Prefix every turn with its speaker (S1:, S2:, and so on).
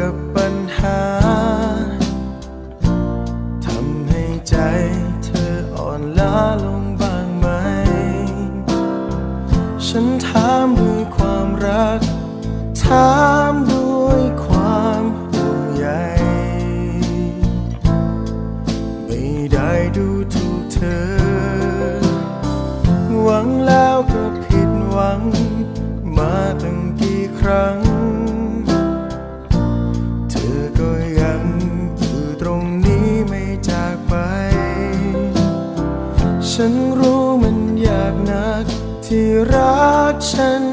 S1: กับปัญหา ทำให้ใจเธออ่อนล้าลงบ้างไหม ฉันถามด้วยความรัก ถามด้วยความห่วงใย ไม่ได้ดูถูกเธอ หวังแล้วก็ผิดหวัง มาตั้งกี่ครั้ง ฉันรู้มันยากนักที่รักฉัน